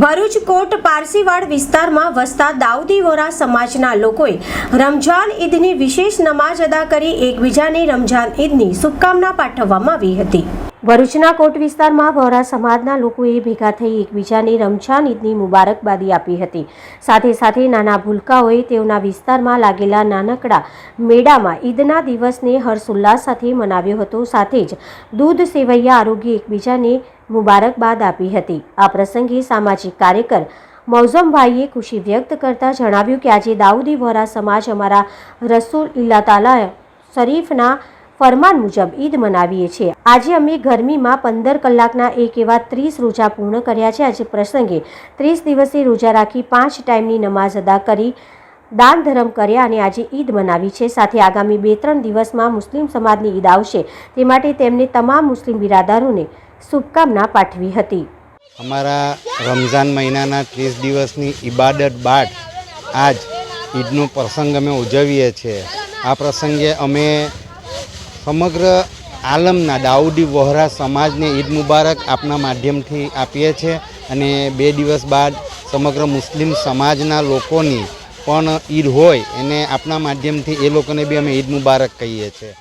ભરૂચ કોટ પારસીવાડ વિસ્તારમાં વસતા દાઉદી વોરા સમાજના લોકોએ રમઝાન ઈદની વિશેષ નમાજ અદા કરી એકબીજાને રમઝાન ઈદની શુભકામના પાઠવવામાં આવી હતી. ભરૂચના કોટ વિસ્તારમાં વોરા સમાજના લોકોએ ભેગા થઈ એકબીજાને રમઝાન ઈદની મુબારકબાદી આપી હતી. સાથે સાથે નાના ભૂલકાઓએ તેઓના વિસ્તારમાં લાગેલા નાનકડા મેળામાં ઈદના દિવસને હર્ષોલ્લાસ સાથે મનાવ્યો હતો. સાથે જ દૂધ સેવૈયા આરોગ્ય એકબીજાને મુબારકબાદ આપી હતી. આ પ્રસંગે સામાજિક કાર્યકર મૌઝમભાઈએ ખુશી વ્યક્ત કરતા જણાવ્યું કે આજે દાઉદી વોરા સમાજ અમારા રસૂલ ઇલ્લા તાલા શરીફના ફરમાન મુજબ ઈદ મનાવીએ છીએ. આજે અમે ગરમીમાં પંદર કલાકના એક એવા ત્રીસ રોજા પૂર્ણ કર્યા છે. આજે પ્રસંગે ત્રીસ દિવસે રોજા રાખી પાંચ ટાઈમની નમાઝ અદા કરી દાન ધર્મ કર્યા અને આજે ઈદ મનાવી છે. સાથે આગામી બે ત્રણ દિવસમાં મુસ્લિમ સમાજની ઈદ આવશે. તે માટે તેમને તમામ મુસ્લિમ બિરાદરોને શુભકામના પાઠવી હતી. અમારા રમઝાન મહિનાના ત્રીસ દિવસની ઇબાદત બાદ આજ ઈદનો પ્રસંગ અમે ઉજવીએ છીએ. આ પ્રસંગે અમે સમગ્ર આલમના દાઉદી વહોરા સમાજને ઈદ મુબારક આપના માધ્યમથી આપીએ છીએ અને બે દિવસ બાદ સમગ્ર મુસ્લિમ સમાજના લોકોની પણ ઈદ હોય એને આપના માધ્યમથી એ લોકોને બી અમે ઈદ મુબારક કહીએ છીએ.